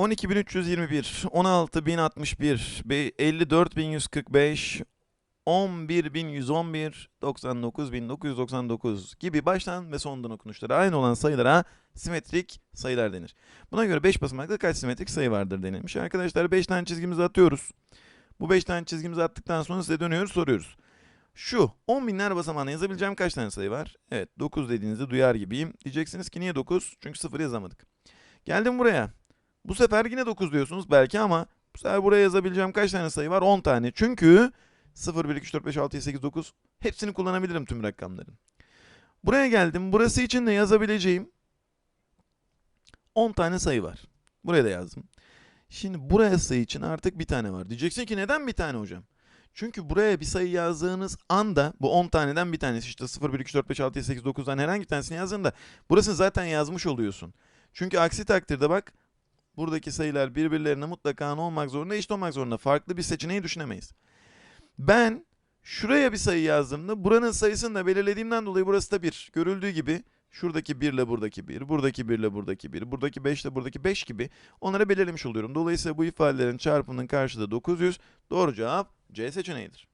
12321, 16061, be- 54145, 11111, 99999 gibi baştan ve sondan okunuşları aynı olan sayılara simetrik sayılar denir. Buna göre 5 basamaklı kaç simetrik sayı vardır denilmiş. Arkadaşlar 5 tane çizgimizi atıyoruz. Bu 5 tane çizgimizi attıktan sonra size dönüyoruz soruyoruz. Şu 10 binler basamağına yazabileceğim kaç tane sayı var? Evet 9 dediğinizde duyar gibiyim. Diyeceksiniz ki niye 9? Çünkü 0 yazamadık. Geldim buraya. Bu sefer yine 9 diyorsunuz belki ama bu sefer buraya yazabileceğim kaç tane sayı var? 10 tane. Çünkü 0, 1, 2, 3, 4, 5, 6, 7, 8, 9 hepsini kullanabilirim tüm rakamların. Buraya geldim. Burası için de yazabileceğim 10 tane sayı var. Buraya da yazdım. Şimdi burası için artık bir tane var. Diyeceksin ki neden bir tane hocam? Çünkü buraya bir sayı yazdığınız anda bu 10 taneden bir tanesi işte 0, 1, 2, 3, 4, 5, 6, 7, 8, 9'dan herhangi bir tanesini yazdığında burasını zaten yazmış oluyorsun. Çünkü aksi takdirde bak buradaki sayılar birbirlerine mutlaka ne olmak zorunda eşit olmak zorunda. Farklı bir seçeneği düşünemeyiz. Ben şuraya bir sayı yazdığımda buranın sayısını da belirlediğimden dolayı burası da 1. Görüldüğü gibi şuradaki 1 ile buradaki 1, buradaki 1 ile buradaki 1, buradaki 5 ile buradaki 5 gibi onları belirlemiş oluyorum. Dolayısıyla bu ifadelerin çarpımının karşılığı 900. Doğru cevap C seçeneğidir.